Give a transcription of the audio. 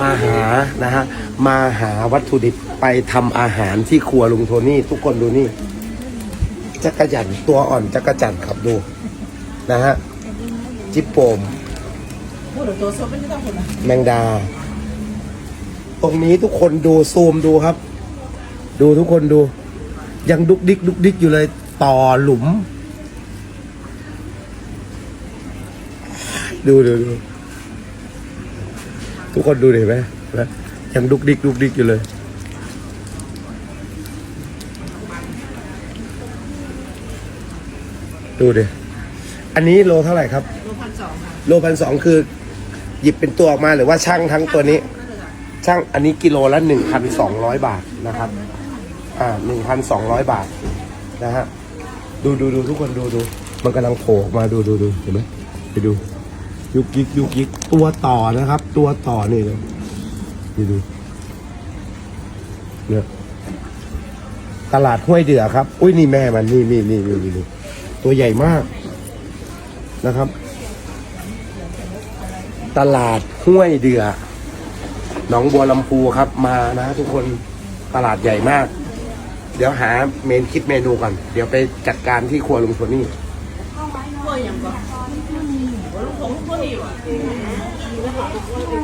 มาหานะฮะมาหาวัตถุดิบไปทำอาหารที่ครัวลุงโทนี่ ทุกคนดูนี่จักรจันตัวอ่อนจักรจันครับดู นะฮะจิปโปมแมงดา ตรงนี้ทุกคนดูซูมดูครับ ดูทุกคนดู ยังดุกดิกดุกดิกอยู่เลยต่อหลุม ดูดูดู ทุกคนดูดิเห็นไหมเห็นไหมยังดุกดิกดุกดิกอยู่เลย ดูดิ อันนี้โลเท่าไหร่ครับตัวพันสองค่ะโลพันสองคือ หยิบเป็นตัวออกมาหรือว่าช่างทั้งตัวนี้ ช่างอันนี้กิโลละหนึ่งพันสองร้อยบาทนะครับ อ่าหนึ่งพันสองร้อยบาทนะฮะ ดูดูดูทุกคนดูดู มันกำลังโผล่ออกมาดูดูดูเห็นไหมไปดู ยุกยิกยุกยิกตัวต่อนะครับ ตัวต่อนี่เลยดูดูเนี่ยตลาดห้วยเดือครับ อุ้ยนี่แม่มันนี่นี่นี่นี่นี่ตัวใหญ่มากนะครับ ตลาดห้วยเดือหนองบัวลำพูครับมานะ ทุกคนตลาดใหญ่มาก เดี๋ยวหาเมนคิดเมนูก่อน เดี๋ยวไปจัดการที่ครัวลุงโทนี่ いいね。